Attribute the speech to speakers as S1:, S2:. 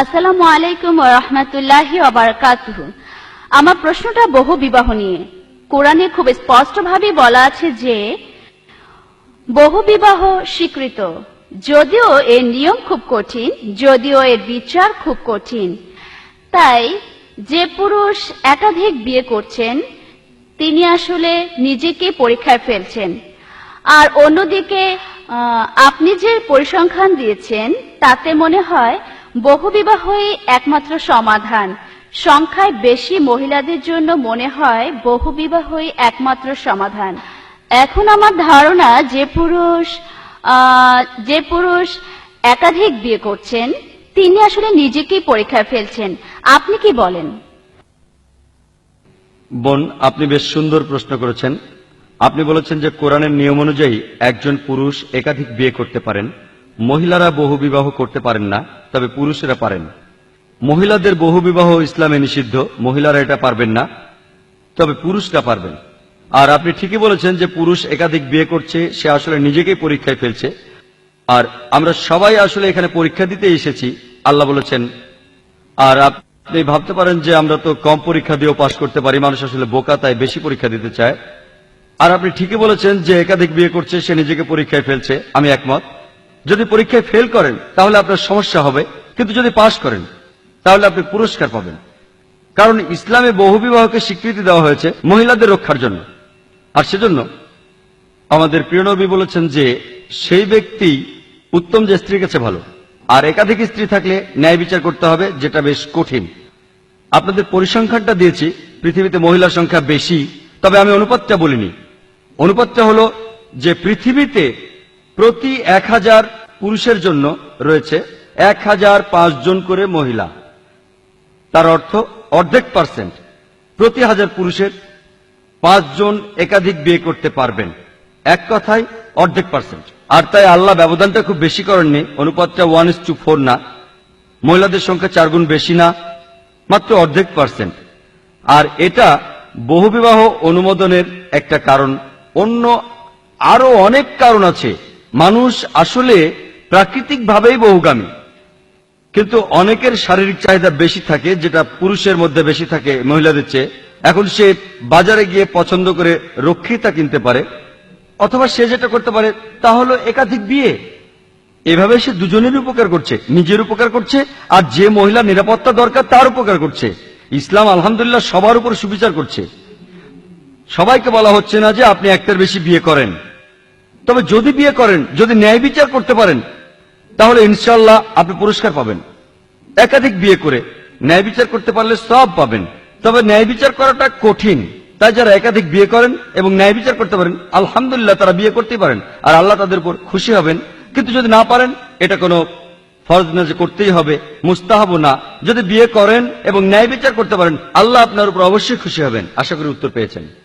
S1: আসসালামু আলাইকুম রহমতুল্লাহি অবরাকাতুহ আমার প্রশ্নটা বহু বিবাহ নিয়ে কোরআনে খুব স্পষ্টভাবে বলা আছে যে, বহু বিবাহ স্বীকৃত। যদিও এর নিয়ম খুব কঠিন, যদিও এর বিচার খুব কঠিন। তাই যে পুরুষ একাধিক বিয়ে করছেন, তিনি আসলে নিজেকে পরীক্ষায় ফেলছেন। আর অন্যদিকে আপনি যে পরিসংখ্যান দিয়েছেন, তাতে মনে হয় বহুবিবাহই একমাত্র সমাধান। সংখ্যায় বেশি মহিলাদের জন্য মনে হয় বহুবিবাহই একমাত্র সমাধান। এখন আমার ধারণা যে পুরুষ যে পুরুষ একাধিক বিয়ে করছেন, তিনি আসলে নিজেকেই পরীক্ষায় ফেলছেন। আপনি কি বলেন?
S2: বোন, আপনি বেশ সুন্দর প্রশ্ন করেছেন। আপনি বলেছেন যে কোরআনের নিয়ম অনুযায়ী একজন পুরুষ একাধিক বিয়ে করতে পারেন। মহিলারা বহু বিবাহ করতে পারেন না, তবে পুরুষেরা পারেন। মহিলাদের বহু বিবাহ ইসলামে নিষিদ্ধ, মহিলারা এটা পারবেন না, তবে পুরুষরা পারবেন। আর আপনি ঠিকই বলেছেন যে পুরুষ একাধিক বিয়ে করছে, সে আসলে নিজেকেই পরীক্ষায় ফেলছে। আর আমরা সবাই আসলে এখানে পরীক্ষা দিতে এসেছি, আল্লাহ বলেছেন, আর আপনি ভাবতে পারেন যে আমরা তো কম পরীক্ষা দিয়েও পাশ করতে পারি, মানুষ আসলে বোকা, তাই বেশি পরীক্ষা দিতে চায়। আর আপনি ঠিকই বলেছেন যে একাধিক বিয়ে করছে, সে নিজেকে পরীক্ষায় ফেলছে, আমি একমত। যদি পরীক্ষায় ফেল করেন, তাহলে আপনার সমস্যা হবে, কিন্তু যদি পাশ করেন, তাহলে আপনি পুরস্কার পাবেন। কারণ ইসলামে বহুবিবাহকে স্বীকৃতি দেওয়া হয়েছে মহিলাদের রক্ষার জন্য। আর সেজন্য আমাদের প্রিয়নবী বলেছেন যে, সেই ব্যক্তি উত্তম যে স্ত্রীর কাছে ভালো, আর একাধিক স্ত্রী থাকলে ন্যায় বিচার করতে হবে, যেটা বেশ কঠিন। আপনাদের পরিসংখ্যানটা দিয়েছি, পৃথিবীতে মহিলার সংখ্যা বেশি, তবে আমি অনুপাতটা বলিনি। অনুপাতটা হলো যে, পৃথিবীতে প্রতি এক হাজার পুরুষের জন্য রয়েছে এক হাজার পাঁচ জন করে মহিলা। তার অর্থ অর্ধেক পার্সেন্ট। প্রতি হাজার পুরুষের পাঁচজন একাধিক বিয়ে করতে পারবেন। এক কথায় অর্ধেক পার্সেন্ট। আর তাই আল্লাহ ব্যবধানটা খুব বেশি করেননি। অনুপাতটা ওয়ান ইস টু ফোর না। মহিলাদের সংখ্যা চার গুণ বেশি না, মাত্র অর্ধেক পার্সেন্ট। আর এটা বহুবিবাহ অনুমোদনের একটা কারণ। অন্য আরও অনেক কারণ আছে মানুষ আসলে প্রাকৃতিকভাবেই বহুগামী। কিন্তু অনেকের শারীরিক চাহিদা বেশি থাকে, যেটা পুরুষের মধ্যে বেশি থাকে মহিলাদের চেয়ে। এখন সে বাজারে গিয়ে পছন্দ করে রক্ষিতা কিনতে পারে, অথবা সে যেটা করতে পারে তা হলো একাধিক বিয়ে। এভাবে সে দুজনের উপকার করছে, নিজের উপকার করছে, আর যে মহিলা নিরাপত্তা দরকার তার উপকার করছে। ইসলাম আলহামদুলিল্লাহ সবার উপর সুবিচার করছে। সবাইকে বলা হচ্ছে না যে আপনি একটার বেশি বিয়ে করেন। তবে যদি বিয়ে করেন, যদি ন্যায় বিচার করতে পারেন, তাহলে ইনশাল্লাহ আপনি পুরস্কার পাবেন। একাধিক বিয়ে করে ন্যায় বিচার করতে পারলে সব পাবেন। তবে ন্যায় বিচার করাটা কঠিন। তাই যারা একাধিক বিয়ে করেন এবং ন্যায় বিচার করতে পারেন, আলহামদুলিল্লাহ তারা বিয়ে করতেই পারেন। আর আল্লাহ তাদের উপর খুশি হবেন। কিন্তু যদি না পারেন, এটা কোনো ফরজ না যে করতেই হবে, মুস্তাহাব না। যদি বিয়ে করেন এবং ন্যায় বিচার করতে পারেন, আল্লাহ আপনার উপর অবশ্যই খুশি হবেন। আশা করি উত্তর পেয়েছেন।